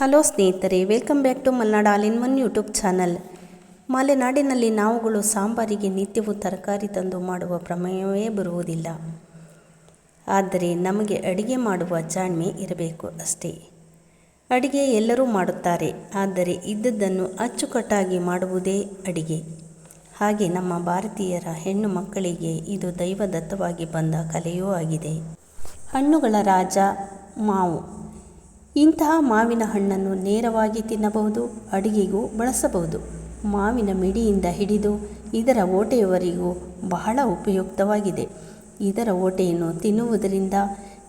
Hello ಸ್ನೇಹಿತರೆ welcome back to Malnad all in one YouTube channel ಮಲೆನಾಡಿನಲ್ಲಿ ನಾವುಗಳು ಸಾಂಬಾರಿಗೆ ನಿತ್ಯವೂ ತರಕಾರಿ ತಂದು ಮಾಡುವ ಪ್ರಮೇಯವೇ ಬರುವುದಿಲ್ಲ. ಆದರೆ ನಮಗೆ ಅಡಿಗೆ ಮಾಡುವ ಜಾಣ್ಮೆ ಇರಬೇಕು ಅಷ್ಟೇ. ಅಡಿಗೆ ಎಲ್ಲರೂ ಮಾಡುತ್ತಾರೆ, ಆದರೆ ಇದ್ದದ್ದನ್ನು ಅಚ್ಚುಕಟ್ಟಾಗಿ ಮಾಡುವುದೇ ಅಡಿಗೆ. ಹಾಗೆ ನಮ್ಮ ಭಾರತೀಯರ ಹೆಣ್ಣು ಮಕ್ಕಳಿಗೆ ಇದು ದೈವದತ್ತವಾಗಿ ಬಂದ ಕಲೆಯೂ ಆಗಿದೆ. ಹಣ್ಣುಗಳ ರಾಜ ಮಾವು. ಇಂತಹ ಮಾವಿನ ಹಣ್ಣನ್ನು ನೇರವಾಗಿ ತಿನ್ನಬಹುದು, ಅಡಿಗೆಗೂ ಬಳಸಬಹುದು. ಮಾವಿನ ಮಿಡಿಯಿಂದ ಹಿಡಿದು ಇದರ ಓಟೆಯವರಿಗೂ ಬಹಳ ಉಪಯುಕ್ತವಾಗಿದೆ. ಇದರ ಓಟೆಯನ್ನು ತಿನ್ನುವುದರಿಂದ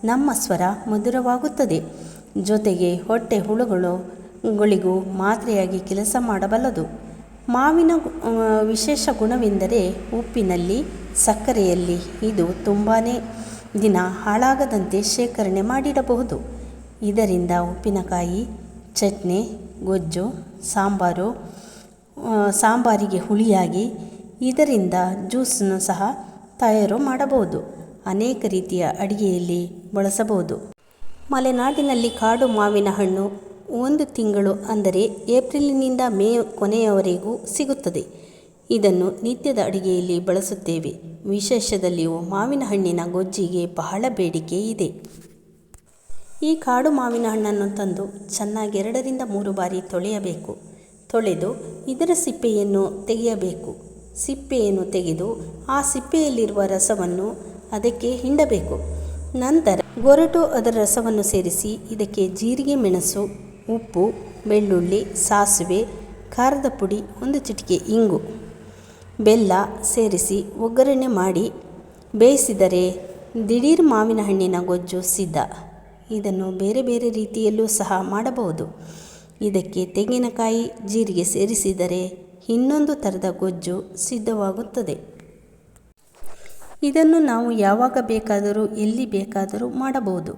ನಮ್ಮ ಸ್ವರ ಮಧುರವಾಗುತ್ತದೆ. ಜೊತೆಗೆ ಹೊಟ್ಟೆ ಹುಳುಗಳು ಗಳಿಗೂ ಮಾತ್ರೆಯಾಗಿ ಕೆಲಸ ಮಾಡಬಲ್ಲದು. ಮಾವಿನ ವಿಶೇಷ ಗುಣವೆಂದರೆ ಉಪ್ಪಿನಲ್ಲಿ, ಸಕ್ಕರೆಯಲ್ಲಿ ಇದು ತುಂಬಾ ದಿನ ಹಾಳಾಗದಂತೆ ಶೇಖರಣೆ ಮಾಡಿಡಬಹುದು. ಇದರಿಂದ ಉಪ್ಪಿನಕಾಯಿ, ಚಟ್ನಿ, ಗೊಜ್ಜು, ಸಾಂಬಾರು ಸಾಂಬಾರಿಗೆ ಹುಳಿಯಾಗಿ ಇದರಿಂದ ಜ್ಯೂಸನ್ನು ಸಹ ತಯಾರು ಮಾಡಬಹುದು. ಅನೇಕ ರೀತಿಯ ಅಡಿಗೆಯಲ್ಲಿ ಬಳಸಬಹುದು. ಮಲೆನಾಡಿನಲ್ಲಿ ಕಾಡು ಮಾವಿನ ಹಣ್ಣು ಒಂದು ತಿಂಗಳು ಅಂದರೆ ಏಪ್ರಿಲಿನಿಂದ ಮೇ ಕೊನೆಯವರೆಗೂ ಸಿಗುತ್ತದೆ. ಇದನ್ನು ನಿತ್ಯದ ಅಡಿಗೆಯಲ್ಲಿ ಬಳಸುತ್ತೇವೆ. ವಿಶೇಷದಲ್ಲಿಯೂ ಮಾವಿನ ಹಣ್ಣಿನ ಗೊಜ್ಜಿಗೆ ಬಹಳ ಬೇಡಿಕೆ ಇದೆ. ಈ ಕಾಡು ಮಾವಿನ ಹಣ್ಣನ್ನು ತಂದು ಚೆನ್ನಾಗಿ ಎರಡರಿಂದ ಮೂರು ಬಾರಿ ತೊಳೆಯಬೇಕು. ತೊಳೆದು ಇದರ ಸಿಪ್ಪೆಯನ್ನು ತೆಗೆಯಬೇಕು. ಸಿಪ್ಪೆಯನ್ನು ತೆಗೆದು ಆ ಸಿಪ್ಪೆಯಲ್ಲಿರುವ ರಸವನ್ನು ಅದಕ್ಕೆ ಹಿಂಡಬೇಕು. ನಂತರ ಗೊರಟು ಅದರ ರಸವನ್ನು ಸೇರಿಸಿ ಇದಕ್ಕೆ ಜೀರಿಗೆ, ಮೆಣಸು, ಉಪ್ಪು, ಬೆಳ್ಳುಳ್ಳಿ, ಸಾಸಿವೆ, ಖಾರದ ಪುಡಿ, ಒಂದು ಚಿಟಿಕೆ ಇಂಗು, ಬೆಲ್ಲ ಸೇರಿಸಿ ಒಗ್ಗರಣೆ ಮಾಡಿ ಬೇಯಿಸಿದರೆ ದಿಢೀರ್ ಮಾವಿನ ಹಣ್ಣಿನ ಗೊಜ್ಜು ಸಿದ್ಧ. ಇದನ್ನು ಬೇರೆ ಬೇರೆ ರೀತಿಯಲ್ಲೂ ಸಹ ಮಾಡಬಹುದು. ಇದಕ್ಕೆ ತೆಂಗಿನಕಾಯಿ ಜೀರಿಗೆ ಸೇರಿಸಿದರೆ ಇನ್ನೊಂದು ಥರದ ಗೊಜ್ಜು ಸಿದ್ಧವಾಗುತ್ತದೆ. ಇದನ್ನು ನಾವು ಯಾವಾಗ ಬೇಕಾದರೂ, ಎಲ್ಲಿ ಬೇಕಾದರೂ ಮಾಡಬಹುದು.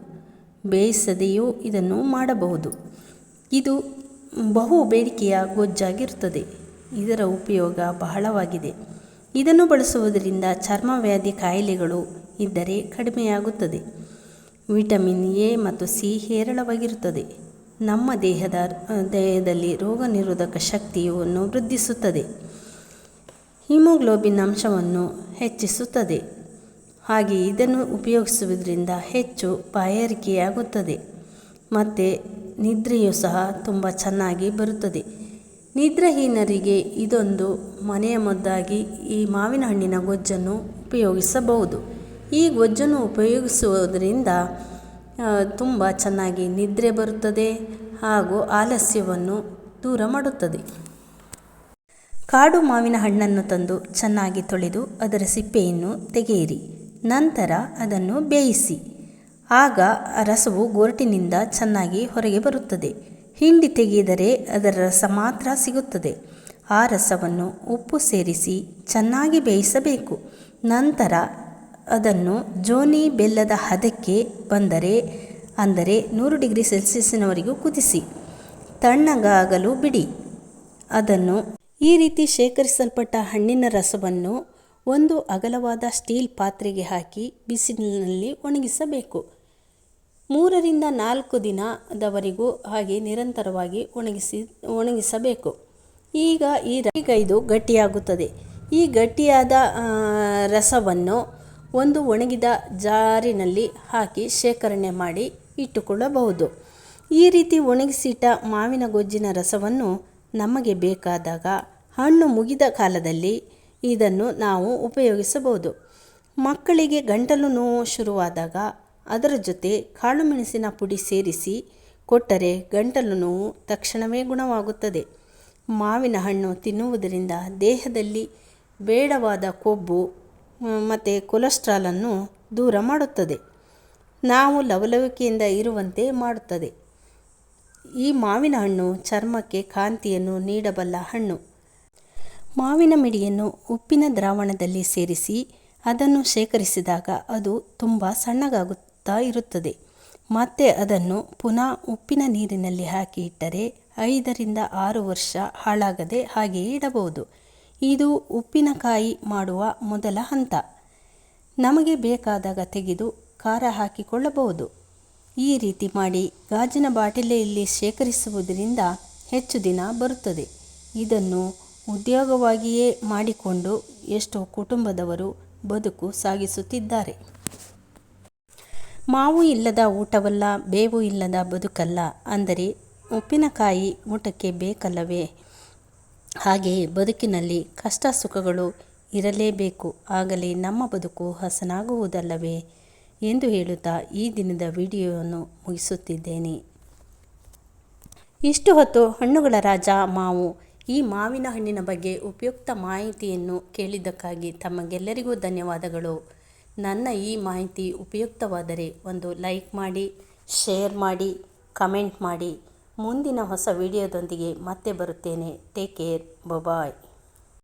ಬೇಯಿಸದೆಯೂ ಇದನ್ನು ಮಾಡಬಹುದು. ಇದು ಬಹು ಬೇಡಿಕೆಯ ಗೊಜ್ಜಾಗಿರುತ್ತದೆ. ಇದರ ಉಪಯೋಗ ಬಹಳವಾಗಿದೆ. ಇದನ್ನು ಬಳಸುವುದರಿಂದ ಚರ್ಮವ್ಯಾಧಿ ಕಾಯಿಲೆಗಳು ಇದ್ದರೆ ಕಡಿಮೆಯಾಗುತ್ತದೆ. ವಿಟಮಿನ್ ಎ ಮತ್ತು ಸಿ ಹೇರಳವಾಗಿರುತ್ತದೆ. ನಮ್ಮ ದೇಹದ ದೇಹದಲ್ಲಿ ರೋಗ ನಿರೋಧಕ ಶಕ್ತಿಯನ್ನು ವೃದ್ಧಿಸುತ್ತದೆ. ಹಿಮೋಗ್ಲೋಬಿನ್ ಅಂಶವನ್ನು ಹೆಚ್ಚಿಸುತ್ತದೆ. ಹಾಗೆ ಇದನ್ನು ಉಪಯೋಗಿಸುವುದರಿಂದ ಹೆಚ್ಚು ಬಾಯಾರಿಕೆಯಾಗುತ್ತದೆ. ಮತ್ತು ನಿದ್ರೆಯು ಸಹ ತುಂಬ ಚೆನ್ನಾಗಿ ಬರುತ್ತದೆ. ನಿದ್ರಾಹೀನರಿಗೆ ಇದೊಂದು ಮನೆಯ ಮದ್ದಾಗಿ ಈ ಮಾವಿನ ಹಣ್ಣಿನ ಗೊಜ್ಜನ್ನು ಉಪಯೋಗಿಸಬಹುದು. ಈ ಗೊಜ್ಜನ್ನು ಉಪಯೋಗಿಸುವುದರಿಂದ ತುಂಬ ಚೆನ್ನಾಗಿ ನಿದ್ರೆ ಬರುತ್ತದೆ ಹಾಗೂ ಆಲಸ್ಯವನ್ನು ದೂರ ಮಾಡುತ್ತದೆ. ಕಾಡು ಮಾವಿನ ಹಣ್ಣನ್ನು ತಂದು ಚೆನ್ನಾಗಿ ತೊಳೆದು ಅದರ ಸಿಪ್ಪೆಯನ್ನು ತೆಗೆಯಿರಿ. ನಂತರ ಅದನ್ನು ಬೇಯಿಸಿ. ಆಗ ರಸವು ಗೊರಟಿನಿಂದ ಚೆನ್ನಾಗಿ ಹೊರಗೆ ಬರುತ್ತದೆ. ಹಿಂಡಿ ತೆಗೆದರೆ ಅದರ ರಸ ಮಾತ್ರ ಸಿಗುತ್ತದೆ. ಆ ರಸವನ್ನು ಉಪ್ಪು ಸೇರಿಸಿ ಚೆನ್ನಾಗಿ ಬೇಯಿಸಬೇಕು. ನಂತರ ಅದನ್ನು ಜೋನಿ ಬೆಲ್ಲದ ಹದಕ್ಕೆ ಬಂದರೆ, ಅಂದರೆ ನೂರು ಡಿಗ್ರಿ ಸೆಲ್ಸಿಯಸ್ನವರೆಗೂ ಕುದಿಸಿ, ತಣ್ಣಗಾಗಲು ಬಿಡಿ. ಅದನ್ನು ಈ ರೀತಿ ಶೇಖರಿಸಲ್ಪಟ್ಟ ಹಣ್ಣಿನ ರಸವನ್ನು ಒಂದು ಅಗಲವಾದ ಸ್ಟೀಲ್ ಪಾತ್ರೆಗೆ ಹಾಕಿ ಬಿಸಿಲಿನಲ್ಲಿ ಒಣಗಿಸಬೇಕು. ಮೂರರಿಂದ ನಾಲ್ಕು ದಿನದವರೆಗೂ ಹಾಗೆ ನಿರಂತರವಾಗಿ ಒಣಗಿಸಿ, ಒಣಗಿಸಬೇಕು. ಈಗ ಈ ಈಗ ಗಟ್ಟಿಯಾಗುತ್ತದೆ. ಈ ಗಟ್ಟಿಯಾದ ರಸವನ್ನು ಒಂದು ಒಣಗಿದ ಜಾರಿನಲ್ಲಿ ಹಾಕಿ ಶೇಖರಣೆ ಮಾಡಿ ಇಟ್ಟುಕೊಳ್ಳಬಹುದು. ಈ ರೀತಿ ಒಣಗಿಸಿಟ್ಟ ಮಾವಿನ ಗೊಜ್ಜಿನ ರಸವನ್ನು ನಮಗೆ ಬೇಕಾದಾಗ ಹಣ್ಣು ಮುಗಿದ ಕಾಲದಲ್ಲಿ ಇದನ್ನು ನಾವು ಉಪಯೋಗಿಸಬಹುದು. ಮಕ್ಕಳಿಗೆ ಗಂಟಲು ನೋವು ಶುರುವಾದಾಗ ಅದರ ಜೊತೆ ಕಾಳುಮೆಣಸಿನ ಪುಡಿ ಸೇರಿಸಿ ಕೊಟ್ಟರೆ ಗಂಟಲು ನೋವು ತಕ್ಷಣವೇ ಗುಣವಾಗುತ್ತದೆ. ಮಾವಿನ ಹಣ್ಣು ತಿನ್ನುವುದರಿಂದ ದೇಹದಲ್ಲಿ ಬೇಡವಾದ ಕೊಬ್ಬು ಮತ್ತು ಕೊಲೆಸ್ಟ್ರಾಲನ್ನು ದೂರ ಮಾಡುತ್ತದೆ. ನಾವು ಲವಲವಿಕೆಯಿಂದ ಇರುವಂತೆ ಮಾಡುತ್ತದೆ. ಈ ಮಾವಿನ ಹಣ್ಣು ಚರ್ಮಕ್ಕೆ ಕಾಂತಿಯನ್ನು ನೀಡಬಲ್ಲ ಹಣ್ಣು. ಮಾವಿನ ಮಿಡಿಯನ್ನು ಉಪ್ಪಿನ ದ್ರಾವಣದಲ್ಲಿ ಸೇರಿಸಿ ಅದನ್ನು ಶೇಖರಿಸಿದಾಗ ಅದು ತುಂಬ ಸಣ್ಣಗಾಗುತ್ತಾ ಇರುತ್ತದೆ. ಮತ್ತೆ ಅದನ್ನು ಪುನಃ ಉಪ್ಪಿನ ನೀರಿನಲ್ಲಿ ಹಾಕಿ ಇಟ್ಟರೆ ಐದರಿಂದ ಆರು ವರ್ಷ ಹಾಳಾಗದೆ ಹಾಗೆಯೇ ಇಡಬಹುದು. ಇದು ಉಪ್ಪಿನಕಾಯಿ ಮಾಡುವ ಮೊದಲ ಹಂತ. ನಮಗೆ ಬೇಕಾದಾಗ ತೆಗೆದು ಖಾರ ಹಾಕಿಕೊಳ್ಳಬಹುದು. ಈ ರೀತಿ ಮಾಡಿ ಗಾಜಿನ ಬಾಟಲಿಯಲ್ಲಿ ಶೇಖರಿಸುವುದರಿಂದ ಹೆಚ್ಚು ದಿನ ಬರುತ್ತದೆ. ಇದನ್ನು ಉದ್ಯೋಗವಾಗಿಯೇ ಮಾಡಿಕೊಂಡು ಎಷ್ಟೋ ಕುಟುಂಬದವರು ಬದುಕು ಸಾಗಿಸುತ್ತಿದ್ದಾರೆ. ಮಾವು ಇಲ್ಲದ ಊಟವಲ್ಲ, ಬೇವು ಇಲ್ಲದ ಬದುಕಲ್ಲ ಅಂದರೆ ಉಪ್ಪಿನಕಾಯಿ ಊಟಕ್ಕೆ ಬೇಕಲ್ಲವೇ? ಹಾಗೆಯೇ ಬದುಕಿನಲ್ಲಿ ಕಷ್ಟ ಸುಖಗಳು ಇರಲೇಬೇಕು. ಆಗಲೇ ನಮ್ಮ ಬದುಕು ಹಸನಾಗುವುದಲ್ಲವೇ ಎಂದು ಹೇಳುತ್ತಾ ಈ ದಿನದ ವಿಡಿಯೋವನ್ನು ಮುಗಿಸುತ್ತಿದ್ದೇನೆ. ಇಷ್ಟು ಹೊತ್ತು ಹಣ್ಣುಗಳ ರಾಜ ಮಾವು ಈ ಮಾವಿನ ಹಣ್ಣಿನ ಬಗ್ಗೆ ಉಪಯುಕ್ತ ಮಾಹಿತಿಯನ್ನು ಕೇಳಿದ್ದಕ್ಕಾಗಿ ತಮಗೆಲ್ಲರಿಗೂ ಧನ್ಯವಾದಗಳು. ನನ್ನ ಈ ಮಾಹಿತಿ ಉಪಯುಕ್ತವಾದರೆ ಒಂದು ಲೈಕ್ ಮಾಡಿ, ಶೇರ್ ಮಾಡಿ, ಕಮೆಂಟ್ ಮಾಡಿ. ಮುಂದಿನ ಹೊಸ ವಿಡಿಯೋದೊಂದಿಗೆ ಮತ್ತೆ ಬರುತ್ತೇನೆ. Take care bye